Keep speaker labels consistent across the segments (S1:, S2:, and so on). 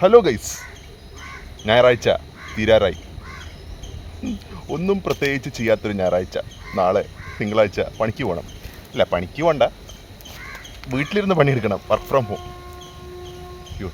S1: Hello guys ഞായറാഴ്ച തീരാറായി. ഒന്നും പ്രത്യേകിച്ച് ചെയ്യാത്തൊരു ഞായറാഴ്ച. നാളെ തിങ്കളാഴ്ച പണിക്ക് പോകണം അല്ല പണിക്ക് പോകണ്ട വീട്ടിലിരുന്ന് പണിയെടുക്കണം. വർക്ക് ഫ്രം ഹോം അയ്യോ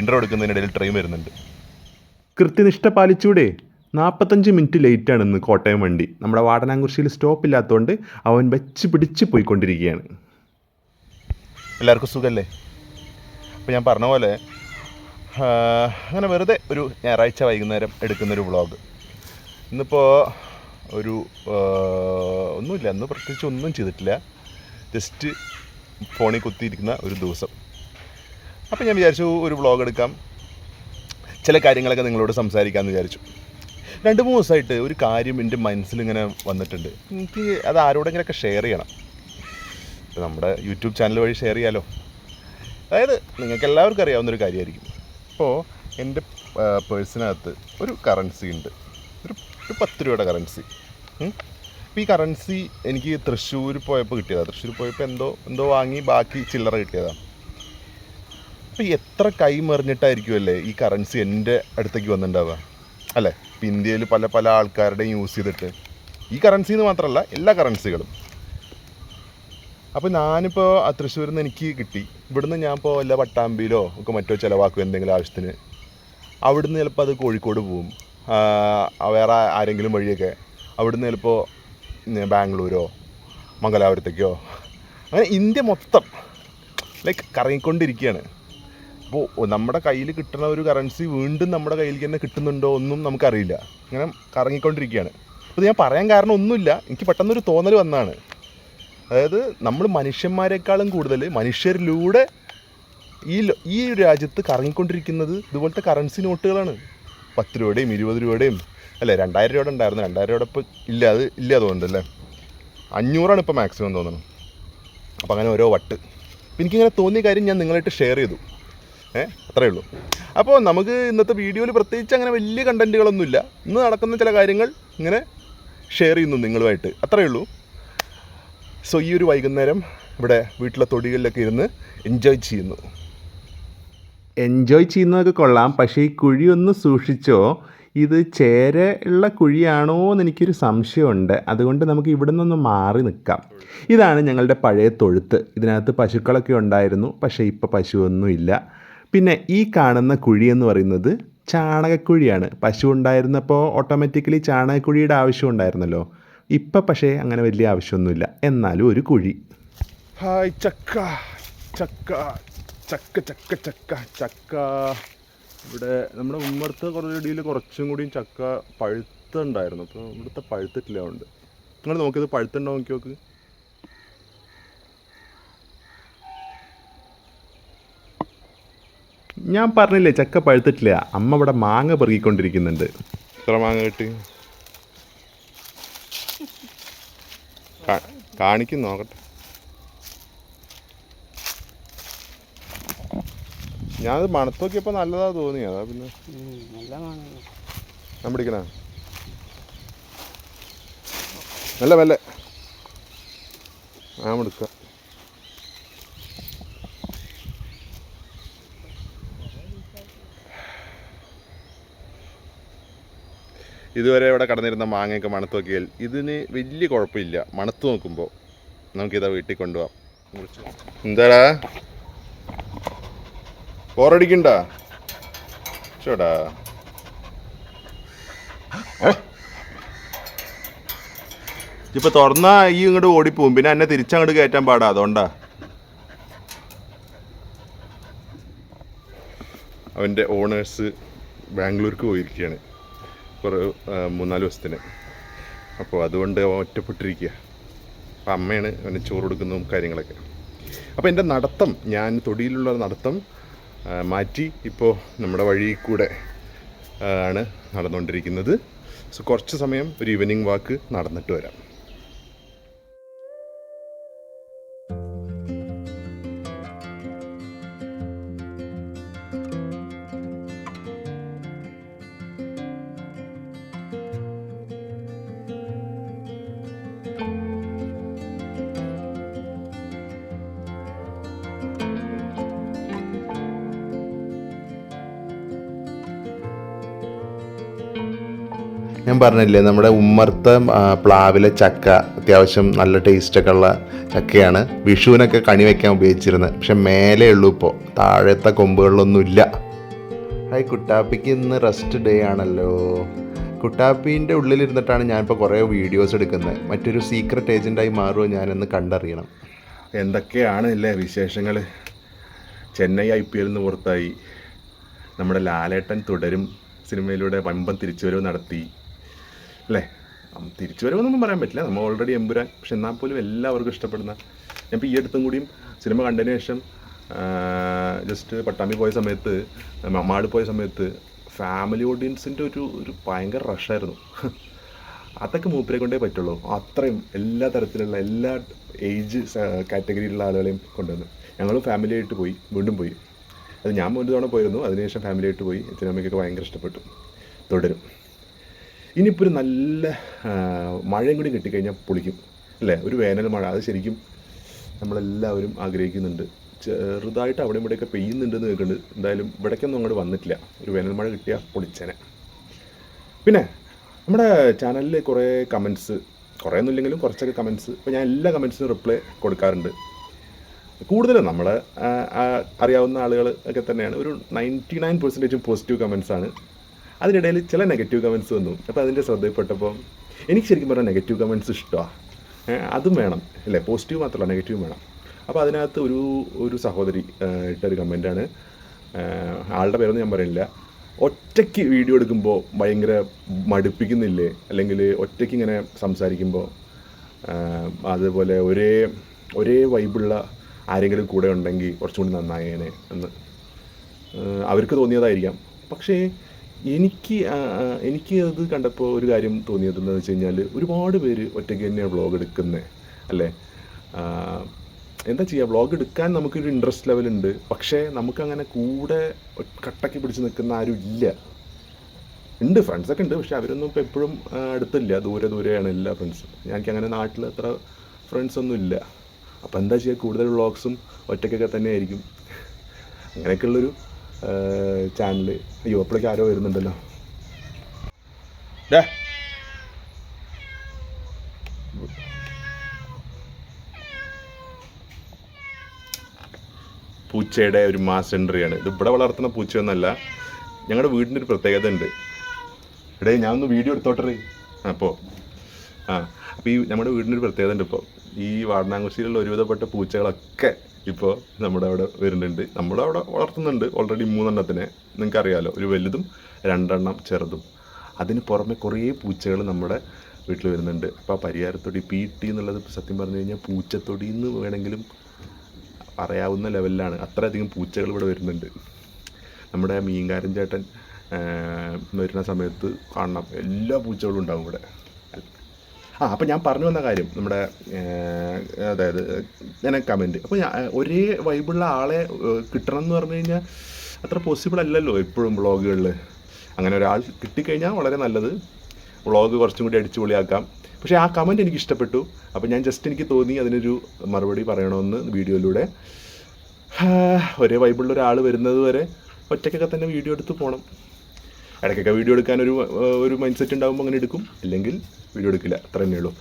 S1: ഇന്റർവ്യൂ എടുക്കുന്നതിനിടയിൽ ട്രെയിൻ വരുന്നുണ്ട്.
S2: കൃത്യനിഷ്ഠ പാലിച്ചൂടെ നാൽപ്പത്തഞ്ച് മിനിറ്റ് ലേറ്റാണ് ഇന്ന് കോട്ടയം വണ്ടി. നമ്മുടെ വാടനാംകുറിശ്ശിയിൽ സ്റ്റോപ്പ് ഇല്ലാത്തതുകൊണ്ട് അവൻ വെച്ച് പിടിച്ച് പോയിക്കൊണ്ടിരിക്കുകയാണ്.
S1: എല്ലാവർക്കും സുഖമല്ലേ അപ്പോൾ ഞാൻ പറഞ്ഞ പോലെ അങ്ങനെ വെറുതെ ഒരു ഞായറാഴ്ച വൈകുന്നേരം എടുക്കുന്നൊരു വ്ളോഗ്. ഇന്നിപ്പോൾ ഒരു ഒന്നുമില്ല ഇന്ന് പ്രത്യേകിച്ച് ഒന്നും ചെയ്തിട്ടില്ല. ജസ്റ്റ് ഫോണിൽ കുത്തിയിരിക്കുന്ന ഒരു ദിവസം. അപ്പോൾ ഞാൻ വിചാരിച്ചു ഒരു വ്ളോഗ് എടുക്കാം. ചില കാര്യങ്ങളൊക്കെ നിങ്ങളോട് സംസാരിക്കാമെന്ന് വിചാരിച്ചു. രണ്ട് മൂന്ന് ദിവസമായിട്ട് ഒരു കാര്യം എന്റെ മനസ്സിലിങ്ങനെ വന്നിട്ടുണ്ട്. എനിക്ക് അത് ആരോടെങ്കിലൊക്കെ ഷെയർ ചെയ്യണം. നമ്മുടെ യൂട്യൂബ് ചാനൽ വഴി ഷെയർ ചെയ്യാമല്ലോ അതായത് നിങ്ങൾക്ക് എല്ലാവർക്കും അറിയാവുന്നൊരു കാര്യമായിരിക്കും. ഇപ്പോൾ എന്റെ പേഴ്സിനകത്ത് ഒരു കറൻസി ഉണ്ട്. ഒരു ഒരു പത്ത് രൂപയുടെ കറൻസി ഈ കറൻസി എനിക്ക് തൃശ്ശൂർ പോയപ്പോൾ കിട്ടിയതാണ് തൃശ്ശൂർ പോയപ്പോൾ എന്തോ എന്തോ വാങ്ങി ബാക്കി ചില്ലറ കിട്ടിയതാണ് അപ്പോൾ എത്ര കൈ മറിഞ്ഞിട്ടായിരിക്കുമല്ലേ ഈ കറൻസി എന്റെ അടുത്തേക്ക് വന്നിട്ടുണ്ടാവുക അല്ലേ? ഇപ്പം ഇന്ത്യയിൽ പല പല ആൾക്കാരുടെയും യൂസ് ചെയ്തിട്ട്. ഈ കറൻസി എന്ന് മാത്രമല്ല എല്ലാ കറൻസികളും അപ്പോൾ ഞാനിപ്പോൾ തൃശ്ശൂരിൽ നിന്ന് എനിക്ക് കിട്ടി. ഇവിടുന്ന് ഞാൻ ഇപ്പോൾ വല്ല പട്ടാമ്പിയിലോ ഒക്കെ മറ്റോ ചിലവാക്കും എന്തെങ്കിലും ആവശ്യത്തിന് അവിടുന്ന് ചിലപ്പോൾ അത് കോഴിക്കോട് പോവും. വേറെ ആരെങ്കിലും വഴിയൊക്കെ അവിടുന്ന് ചിലപ്പോൾ ബാംഗ്ലൂരോ മംഗലാപുരത്തേക്കോ അങ്ങനെ ഇന്ത്യ മൊത്തം ലൈക്ക് കറങ്ങിക്കൊണ്ടിരിക്കുകയാണ് അപ്പോൾ നമ്മുടെ കയ്യിൽ കിട്ടുന്ന ഒരു കറൻസി വീണ്ടും നമ്മുടെ കയ്യിലേക്ക് തന്നെ കിട്ടുന്നുണ്ടോ ഒന്നും നമുക്കറിയില്ല. അങ്ങനെ കറങ്ങിക്കൊണ്ടിരിക്കുകയാണ് അപ്പോൾ ഞാൻ പറയാൻ കാരണം ഒന്നുമില്ല. എനിക്ക് പെട്ടെന്നൊരു തോന്നൽ വന്നതാണ് അതായത് നമ്മൾ മനുഷ്യന്മാരെക്കാളും കൂടുതൽ മനുഷ്യരിലൂടെ ഈ ഈ രാജ്യത്ത് കറങ്ങിക്കൊണ്ടിരിക്കുന്നത് ഇതുപോലത്തെ കറൻസി നോട്ടുകളാണ് പത്ത് രൂപയുടെയും ഇരുപത് രൂപയുടെയും അല്ലേ? രണ്ടായിരം രൂപയുടെ ഉണ്ടായിരുന്നു. രണ്ടായിരം രൂപയുടെ ഇപ്പോൾ ഇല്ല അത് ഇല്ല തോന്നുന്നുണ്ട് അല്ലേ? അഞ്ഞൂറാണ് ഇപ്പോൾ മാക്സിമം തോന്നുന്നു. അപ്പോൾ അങ്ങനെ ഓരോ വട്ട്. എനിക്കിങ്ങനെ തോന്നിയ കാര്യം ഞാൻ നിങ്ങളായിട്ട് ഷെയർ ചെയ്തു. ഏ? അത്രേ ഉള്ളൂ. അപ്പോൾ നമുക്ക് ഇന്നത്തെ വീഡിയോയിൽ പ്രത്യേകിച്ച് അങ്ങനെ വലിയ കണ്ടന്റുകളൊന്നുമില്ല ഇന്ന് നടക്കുന്ന ചില കാര്യങ്ങൾ ഇങ്ങനെ ഷെയർ ചെയ്യുന്നു നിങ്ങളുമായിട്ട്. അത്രേ ഉള്ളൂ. സോ ഈ ഒരു വൈകുന്നേരം ഇവിടെ വീട്ടിലെ തൊടികളിലൊക്കെ ഇരുന്ന് എൻജോയ് ചെയ്യുന്നു.
S2: എൻജോയ് ചെയ്യുന്നതൊക്കെ കൊള്ളാം. പക്ഷേ ഈ കുഴി ഒന്ന് സൂക്ഷിച്ചോ? ഇത് ചേര ഉള്ള കുഴിയാണോ എന്ന് എനിക്കൊരു സംശയമുണ്ട്. അതുകൊണ്ട് നമുക്ക് ഇവിടെ നിന്നൊന്ന് മാറി നിൽക്കാം. ഇതാണ് ഞങ്ങളുടെ പഴയ തൊഴുത്ത്. ഇതിനകത്ത് പശുക്കളൊക്കെ ഉണ്ടായിരുന്നു. പക്ഷേ ഇപ്പോൾ പശുവൊന്നുമില്ല. പിന്നെ ഈ കാണുന്ന കുഴി എന്ന് പറയുന്നത് ചാണകക്കുഴിയാണ്. പശു ഉണ്ടായിരുന്നപ്പോൾ ഓട്ടോമാറ്റിക്കലി ചാണകക്കുഴിയുടെ ആവശ്യം ഉണ്ടായിരുന്നല്ലോ. ഇപ്പം പക്ഷേ അങ്ങനെ വലിയ ആവശ്യമൊന്നുമില്ല. എന്നാലും ഒരു കുഴി.
S1: ഹായ് ചക്ക. ചക്ക. ചക്ക ചക്ക ചക്ക ചക്ക. ഇവിടെ നമ്മുടെ ഉമ്മർത്ത് കുറേ ഇടയിൽ കുറച്ചും കൂടിയും ചക്ക പഴുത്തുണ്ടായിരുന്നു. അപ്പോൾ ഇവിടുത്തെ പഴുത്തിട്ടില്ല ഉണ്ട് നിങ്ങൾ നോക്കിയത് പഴുത്തുണ്ടോ നോക്കി നോക്ക്.
S2: ഞാൻ പറഞ്ഞില്ലേ ചക്ക പഴുത്തിട്ടില്ല. അമ്മ ഇവിടെ മാങ്ങ പെറുകിക്കൊണ്ടിരിക്കുന്നുണ്ട്.
S1: എത്ര മാങ്ങ കിട്ടി? കാണിക്കും നോക്കട്ടെ. ഞാനത് മണത്ത് നോക്കിയപ്പോൾ നല്ലതാ തോന്നി. അതാ പിന്നെ. ഞാൻ പിടിക്കണ നല്ല മെല്ലെ. ഞാൻ എടുക്ക. ഇതുവരെ ഇവിടെ കടന്നിരുന്ന മാങ്ങയൊക്കെ മണത്ത് നോക്കിയാൽ ഇതിന് വലിയ കുഴപ്പമില്ല. മണത്ത് നോക്കുമ്പോൾ നമുക്കിതാ വീട്ടിൽ കൊണ്ടുപോകാം. എന്താടാ? ബോറടിക്കണ്ട? ചോടാ ഇപ്പൊ തുറന്നാ ഈ ഇങ്ങോട്ട് ഓടിപ്പോവും. പിന്നെ എന്നെ തിരിച്ചങ്ങോട്ട് കയറ്റാൻ പാടാ അതുകൊണ്ടാ. അവന്റെ ഓണേഴ്സ് ബാംഗ്ലൂർക്ക് പോയിരിക്കുകയാണ്. കുറേ മൂന്നാൽ ദിവസത്തിന്. അപ്പോൾ അതുകൊണ്ട് ഒറ്റപ്പെട്ടിരിക്കുക അപ്പം അമ്മയാണ് അവന് ചോറ് കൊടുക്കുന്നതും കാര്യങ്ങളൊക്കെ. അപ്പോൾ എന്റെ നടത്തം ഞാൻ തൊടിയിലുള്ള നടത്തം മാറ്റി ഇപ്പോൾ നമ്മുടെ വഴി കൂടെ ആണ് നടന്നുകൊണ്ടിരിക്കുന്നത്. സോ കുറച്ച് സമയം ഒരു ഈവനിങ് വാക്ക് നടന്നിട്ട് വരാം.
S2: ഞാൻ പറഞ്ഞില്ലേ നമ്മുടെ ഉമ്മർത്ത പ്ലാവിലെ ചക്ക അത്യാവശ്യം നല്ല ടേസ്റ്റൊക്കെ ഉള്ള ചക്കയാണ്. വിഷുവിനൊക്കെ കണി വയ്ക്കാൻ ഉപയോഗിച്ചിരുന്നത്. പക്ഷെ മേലേ ഉള്ളൂ ഇപ്പോൾ താഴത്തെ കൊമ്പുകളിലൊന്നും ഇല്ല ഹായ് കുട്ടാപ്പിക്ക് ഇന്ന് റെസ്റ്റ് ഡേ ആണല്ലോ. കുട്ടാപ്പീന്റെ ഉള്ളിലിരുന്നിട്ടാണ് ഞാനിപ്പോൾ കുറേ വീഡിയോസ് എടുക്കുന്നത്. മറ്റൊരു സീക്രട്ട് ഏജന്റായി മാറുമോ ഞാനെന്ന് കണ്ടറിയണം.
S1: എന്തൊക്കെയാണ് ഇല്ലേ വിശേഷങ്ങൾ ചെന്നൈ ഐ പി എല്ലിൽ നിന്ന് പുറത്തായി. നമ്മുടെ ലാലേട്ടൻ തുടരും. സിനിമയിലൂടെ വമ്പൻ തിരിച്ചുവരവ് നടത്തി. അല്ലേ? തിരിച്ചു വരുമെന്നൊന്നും പറയാൻ പറ്റില്ല. നമ്മൾ ഓൾറെഡി എമ്പുരാൻ. പക്ഷെ എന്നാൽ പോലും എല്ലാവർക്കും ഇഷ്ടപ്പെടുന്ന ഞാൻ ഈ അടുത്തും കൂടിയും സിനിമ കണ്ടതിന് ശേഷം ജസ്റ്റ് പട്ടാമ്പി പോയ സമയത്ത് മമ്മാട് പോയ സമയത്ത് ഫാമിലി ഓഡിയൻസിന്റെ ഒരു ഒരു ഭയങ്കര റഷായിരുന്നു അതൊക്കെ മൂപ്പരെ കൊണ്ടേ പറ്റുള്ളൂ. അത്രയും എല്ലാ തരത്തിലുള്ള എല്ലാ ഏജ് കാറ്റഗറിയിലുള്ള ആളുകളെയും കൊണ്ടുവന്നു. ഞങ്ങൾ ഫാമിലി ആയിട്ട് പോയി. വീണ്ടും പോയി. അത് ഞാൻ ഒരു തവണ പോയിരുന്നു. അതിനുശേഷം ഫാമിലി ആയിട്ട് പോയി. അച്ഛനമ്മയ്ക്കൊക്കെ ഭയങ്കര ഇഷ്ടപ്പെട്ടു. തുടരും. ഇനിയിപ്പോൾ ഒരു നല്ല മഴയും കൂടി കിട്ടിക്കഴിഞ്ഞാൽ പൊളിക്കും അല്ലേ? ഒരു വേനൽ മഴ അത് ശരിക്കും നമ്മളെല്ലാവരും ആഗ്രഹിക്കുന്നുണ്ട്. ചെറുതായിട്ട് അവിടെ ഇവിടെയൊക്കെ പെയ്യുന്നുണ്ടെന്ന് കേൾക്കുന്നുണ്ട്. എന്തായാലും ഇവിടേക്കൊന്നും അങ്ങോട്ട് വന്നിട്ടില്ല. ഒരു വേനൽ മഴ കിട്ടിയാൽ പൊളിച്ചേനെ. പിന്നെ നമ്മുടെ ചാനലിൽ കുറേ കമൻസ് കുറേ ഒന്നുമില്ലെങ്കിലും കുറച്ചൊക്കെ കമൻസ്. ഇപ്പോൾ ഞാൻ എല്ലാ കമൻസിനും റിപ്ലൈ കൊടുക്കാറുണ്ട്. കൂടുതലും നമ്മൾ അറിയാവുന്ന ആളുകൾ ഒക്കെ തന്നെയാണ്. ഒരു നയന്റി നയൻ പെർസെന്റേജും പോസിറ്റീവ് കമൻസ് ആണ് അതിനിടയിൽ ചില നെഗറ്റീവ് കമൻസ് വന്നു. അപ്പോൾ അതിന്റെ ശ്രദ്ധയിൽപ്പെട്ടപ്പോൾ എനിക്ക് ശരിക്കും പറഞ്ഞാൽ നെഗറ്റീവ് കമൻസ് ഇഷ്ടമാണ് അതും വേണം അല്ലേ? പോസിറ്റീവ് മാത്രമല്ല നെഗറ്റീവ് വേണം. അപ്പോൾ അതിനകത്ത് ഒരു ഒരു സഹോദരി ഇട്ടൊരു കമന്റാണ് ആളുടെ പേരൊന്നും ഞാൻ പറയുന്നില്ല ഒറ്റയ്ക്ക് വീഡിയോ എടുക്കുമ്പോൾ ഭയങ്കര മടുപ്പിക്കുന്നില്ലേ? അല്ലെങ്കിൽ ഒറ്റയ്ക്ക് ഇങ്ങനെ സംസാരിക്കുമ്പോൾ അതുപോലെ ഒരേ ഒരേ വൈബുള്ള ആരെങ്കിലും കൂടെ ഉണ്ടെങ്കിൽ കുറച്ചും കൂടി നന്നായേനെ എന്ന് അവർക്ക് തോന്നിയതായിരിക്കാം. പക്ഷേ എനിക്ക് എനിക്ക് അത് കണ്ടപ്പോൾ ഒരു കാര്യം തോന്നിയത് എന്താണെന്ന് വെച്ച് കഴിഞ്ഞാൽ ഒരുപാട് പേര് ഒറ്റയ്ക്ക് തന്നെയാണ് വ്ളോഗ് എടുക്കുന്നത് അല്ലേ? എന്താ ചെയ്യുക വ്ളോഗ് എടുക്കാൻ നമുക്കൊരു ഇൻട്രസ്റ്റ് ലെവലുണ്ട് പക്ഷേ നമുക്കങ്ങനെ കൂടെ കട്ടക്കി പിടിച്ച് നിൽക്കുന്ന ആരും ഇല്ല. ഉണ്ട് ഫ്രണ്ട്സൊക്കെ ഉണ്ട് പക്ഷെ അവരൊന്നും ഇപ്പോൾ എപ്പോഴും അടുത്തില്ല ദൂരെ ദൂരെയാണ് എല്ലാ ഫ്രണ്ട്സും എനിക്ക് അങ്ങനെ നാട്ടിൽ അത്ര ഫ്രണ്ട്സൊന്നും ഇല്ല. അപ്പോൾ എന്താ ചെയ്യുക കൂടുതൽ വ്ളോഗ്സും ഒറ്റയ്ക്കൊക്കെ തന്നെ ആയിരിക്കും അങ്ങനെയൊക്കെയുള്ളൊരു ചാനൽ അയ്യോ അപ്പോഴേക്ക് ആരോ വരുന്നുണ്ടല്ലോ. ഡേ പൂച്ചയുടെ ഒരു മാസ് എൻട്രിയാണ് ഇത് ഇവിടെ വളർത്തുന്ന പൂച്ചയൊന്നല്ല. ഞങ്ങളുടെ വീടിന്റെ ഒരു പ്രത്യേകത ഉണ്ട്. എടേ ഞാൻ ഒന്ന് വീഡിയോ എടുത്തോട്ടെ അപ്പോൾ ആ അപ്പോൾ ഈ നമ്മുടെ വീടിന്റെ ഒരു പ്രത്യേകത ഉണ്ട് ഇപ്പോൾ ഈ വാടനാങ്കുശിയിലുള്ള ഒരുവിധപ്പെട്ട പൂച്ചകളൊക്കെ ഇപ്പോൾ നമ്മുടെ അവിടെ വരുന്നുണ്ട്. നമ്മുടെ അവിടെ വളർത്തുന്നുണ്ട് ഓൾറെഡി മൂന്നെണ്ണത്തിനെ. നിങ്ങൾക്കറിയാലോ ഒരു വലുതും രണ്ടെണ്ണം ചെറുതും. അതിന് പുറമെ കുറേ പൂച്ചകൾ നമ്മുടെ വീട്ടിൽ വരുന്നുണ്ട്. അപ്പോൾ ആ പരിഹാരത്തൊടി പി ടി എന്നുള്ളത് സത്യം പറഞ്ഞു കഴിഞ്ഞാൽ പൂച്ചത്തൊടി എന്ന് വേണമെങ്കിലും പറയാവുന്ന ലെവലിലാണ് അത്രയധികം പൂച്ചകൾ ഇവിടെ വരുന്നുണ്ട്. നമ്മുടെ മീൻകാരൻ ചേട്ടൻ വരുന്ന സമയത്ത് കാണണം. എല്ലാ പൂച്ചകളും ഉണ്ടാവും ഇവിടെ. ആ അപ്പോൾ ഞാൻ പറഞ്ഞു വന്ന കാര്യം നമ്മുടെ അതായത് ഞാൻ കമന്റ് അപ്പോൾ ഞാൻ ഒരേ വൈബുള്ള ആളെ കിട്ടണം എന്ന് പറഞ്ഞു കഴിഞ്ഞാൽ അത്ര പോസിബിൾ അല്ലല്ലോ എപ്പോഴും വ്ളോഗുകളിൽ. അങ്ങനെ ഒരാൾ കിട്ടിക്കഴിഞ്ഞാൽ വളരെ നല്ലത്. വ്ളോഗ് കുറച്ചും കൂടി അടിച്ചുപൊളിയാക്കാം. പക്ഷേ ആ കമന്റ് എനിക്ക് ഇഷ്ടപ്പെട്ടു. അപ്പോൾ ഞാൻ ജസ്റ്റ് എനിക്ക് തോന്നി അതിനൊരു മറുപടി പറയണമെന്ന് വീഡിയോയിലൂടെ. ഒരേ വൈബിളുള്ള ഒരാൾ വരുന്നത് വരെ ഒറ്റയ്ക്കൊക്കെ തന്നെ വീഡിയോ എടുത്ത് പോകണം ഇടയ്ക്കൊക്കെ വീഡിയോ എടുക്കാൻ ഒരു ഒരു മൈൻഡ് സെറ്റ് ഉണ്ടാകുമ്പോൾ അങ്ങനെ എടുക്കും. ഇല്ലെങ്കിൽ വീഡിയോ എടുക്കില്ല അത്ര തന്നെ ഉള്ളൂ.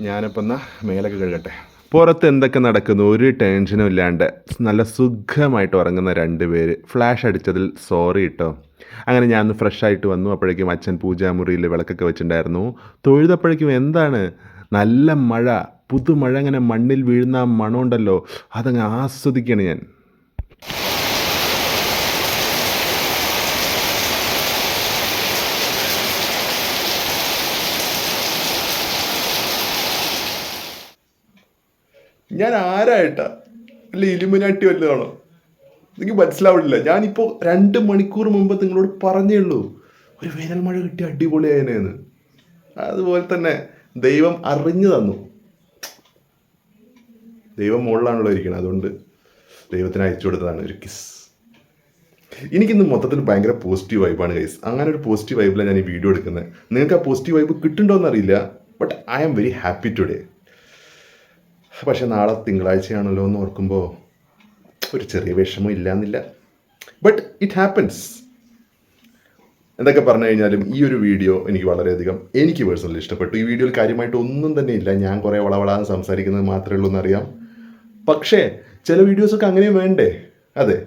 S1: ഞാനിപ്പോൾ എന്നാൽ മേലൊക്കെ കഴുകട്ടെ.
S2: പുറത്ത് എന്തൊക്കെ നടക്കുന്നു? ഒരു ടെൻഷനും ഇല്ലാണ്ട്. നല്ല സുഖമായിട്ട് ഉറങ്ങുന്ന രണ്ട് പേര്. ഫ്ലാഷ് അടിച്ചതിൽ സോറി കേട്ടോ അങ്ങനെ ഞാൻ ഫ്രഷ് ആയിട്ട് വന്നു. അപ്പോഴേക്കും അച്ഛൻ പൂജാമുറിയിൽ വിളക്കൊക്കെ വെച്ചിട്ടുണ്ടായിരുന്നു. തൊഴുതപ്പോഴേക്കും എന്താണ്? നല്ല മഴ. പുതുമഴ അങ്ങനെ മണ്ണിൽ വീഴുന്ന മണമുണ്ടല്ലോ. അതങ്ങ് ആസ്വദിക്കുകയാണ് ഞാൻ.
S1: ഞാൻ ആരായിട്ടാ അല്ല ഇലുമിനാട്ടി വല്ലതാണോ? എനിക്ക് മനസ്സിലാവില്ല ഞാനിപ്പോൾ രണ്ട് മണിക്കൂർ മുമ്പ് നിങ്ങളോട് പറഞ്ഞേ ഉള്ളൂ. ഒരു വേനൽ മഴ കിട്ടി അടിപൊളിയായതിനെന്ന് അതുപോലെ തന്നെ ദൈവം അറിഞ്ഞു തന്നു. ദൈവം മുകളിലാണല്ലോ ഇരിക്കുന്നത് അതുകൊണ്ട് ദൈവത്തിന് അയച്ചു കൊടുത്തതാണ് ഒരു കിസ് എനിക്കിന്ന് മൊത്തത്തിൽ ഭയങ്കര പോസിറ്റീവ് വൈബാണ് ഗൈസ് അങ്ങനെ ഒരു പോസിറ്റീവ് വൈബിലാണ് ഞാൻ ഈ വീഡിയോ എടുക്കുന്നത്. നിങ്ങൾക്ക് ആ പോസിറ്റീവ് വൈബ് കിട്ടുന്നുണ്ടോ എന്നറിയില്ല but I am very happy today പക്ഷെ നാളെ തിങ്കളാഴ്ചയാണല്ലോ എന്ന് ഓർക്കുമ്പോൾ ഒരു ചെറിയ വിഷമം ഇല്ലാന്നില്ല. ബട്ട് ഇറ്റ് ഹാപ്പൻസ് എന്തൊക്കെ പറഞ്ഞു കഴിഞ്ഞാലും ഈ ഒരു വീഡിയോ എനിക്ക് വളരെയധികം എനിക്ക് പേഴ്സണലി ഇഷ്ടപ്പെട്ടു. ഈ വീഡിയോയിൽ കാര്യമായിട്ട് ഒന്നും തന്നെ ഇല്ല. ഞാൻ കുറേ വളവളാന്ന് സംസാരിക്കുന്നത് മാത്രമേ ഉള്ളൂ എന്നറിയാം. പക്ഷേ ചില വീഡിയോസൊക്കെ അങ്ങനെയും വേണ്ടേ? അതെ.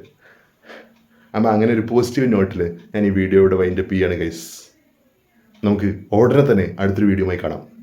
S1: അമ്മ അങ്ങനെ ഒരു പോസിറ്റീവ് നോട്ടിൽ ഞാൻ ഈ വീഡിയോയുടെ വൈൻഡപ്പ് ചെയ്യാണ് ഗൈസ് നമുക്ക് ഉടനെ തന്നെ അടുത്തൊരു വീഡിയോയുമായി കാണാം.